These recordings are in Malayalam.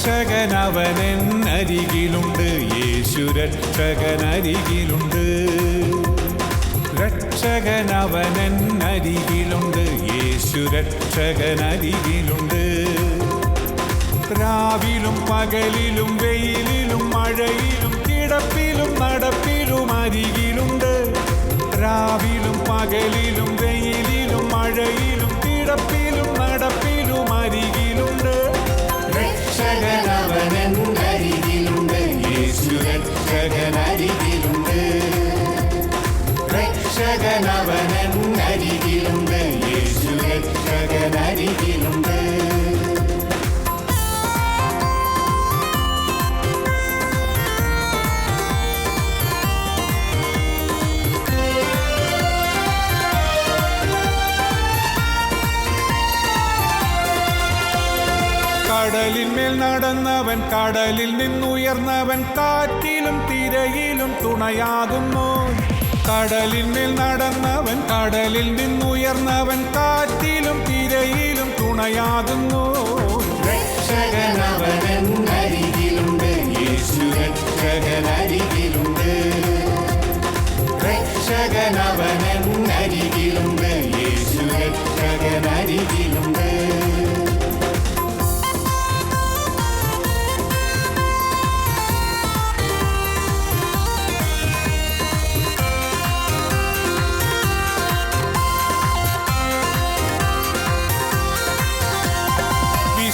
രക്ഷകനവനൻ അരികിലുണ്ട് യേശു രക്ഷകൻ അരികിലുണ്ട് രക്ഷകൻ അവൻ അരികിലുണ്ട് യേശു രക്ഷകൻ രക്ഷകനരികിലുണ്ട്. രാവിലും പകലിലും വെയിലിലും മഴയിലും കിടപ്പിലും നടപ്പിലും അരികിലുണ്ട്. രാവിലും പകലിലും വെയിലിലും രക്ഷകനവനൻ അരികിലുണ്ട് യേശു നടന്നവൻ കടലിൽ നിന്നുയർന്നവൻ കാറ്റിലും തിരയിലും തുണയാകുന്നു. കടലിന്മേൽ നടന്നവൻ കടലിൽ നിന്നുയർന്നവൻ കാറ്റിലും തിരയിലും തുണയാകുന്നു. രക്ഷകനവനൻ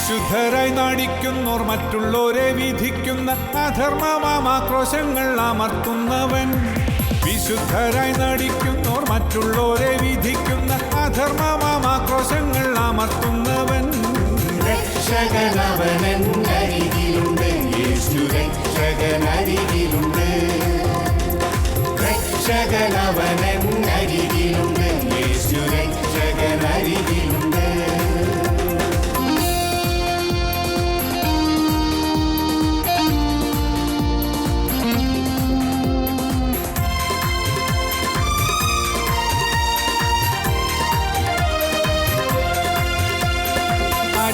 വിശുദ്ധരായി നടിക്കുന്നോർ മറ്റുള്ളവരെ വിധിക്കുന്ന അധർമ്മമാക്രോശങ്ങൾ അമർത്തുന്നവൻ. വിശുദ്ധരായി നടിക്കുന്നോർ മറ്റുള്ളവരെ വിധിക്കുന്ന അധർമ്മമാക്രോശങ്ങൾ അമർത്തുന്നവൻ. രക്ഷകനവനൻ അരികിലുണ്ട് യേശു രക്ഷകനവനൻ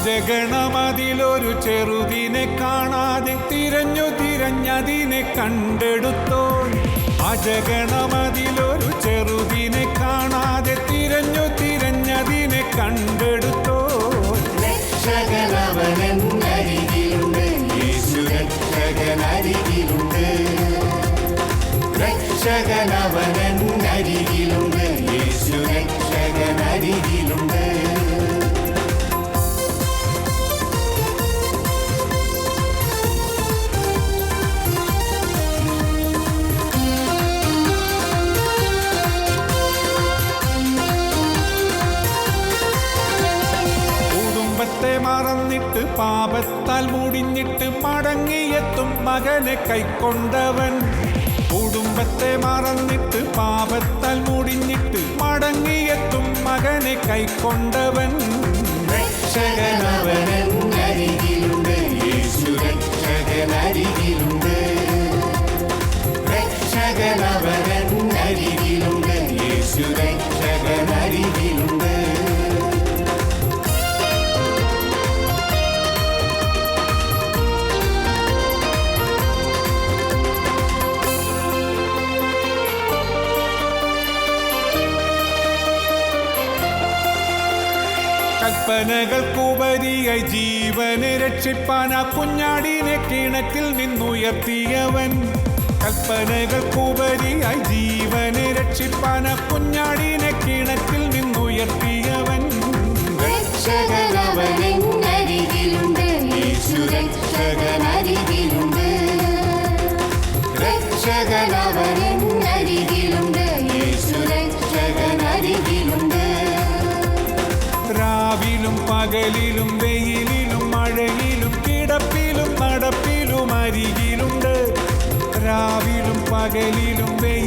അജഗണമതിലൊരു ചെറുതിനെ കാണാതെ തിരഞ്ഞു തിരഞ്ഞതിനെ കണ്ടെടുത്തോ. അജഗണമതിലൊരു ചെറുതിനെ കാണാതെ തിരഞ്ഞു തിരഞ്ഞതിനെ കണ്ടെടുത്തോ. യേശു രക്ഷകനരികിലുണ്ട്. യേശു രക്ഷകനരികിലുണ്ട്. കുടുംബത്തെ മറന്നിട്ട് പാപത്താൽ മുടിഞ്ഞിട്ട് മടങ്ങിയെത്തും മകനെ കൈക്കൊണ്ടവൻ. കുടുംബത്തെ മറന്നിട്ട് പാപത്താൽ മുടിഞ്ഞിട്ട് മടങ്ങിയെത്തും മകനെ കൈക്കൊണ്ടവൻ. രക്ഷകനവനൻ കൽപ്പനകൾക്കുപരിയായി ജീവനെ രക്ഷിപ്പാൻ ആ കുഞ്ഞാടിനെ കിണറ്റിൽ നിന്നുയർത്തിയവൻ. കൽപ്പനകൾക്കുപരിയായി ജീവനെ രക്ഷിപ്പാൻ ആ കുഞ്ഞാടിനെ കിണറ്റിൽ നിന്നുയർത്തിയവൻ. രക്ഷകനരികിലുണ്ട്. രക്ഷകനവനൻ പകലിലും വെയിലിലും മഴയിലും കിടപ്പിലും നടപ്പിലും അരികിലുണ്ട്. രാവിലും പകലിലും വെയിലിലും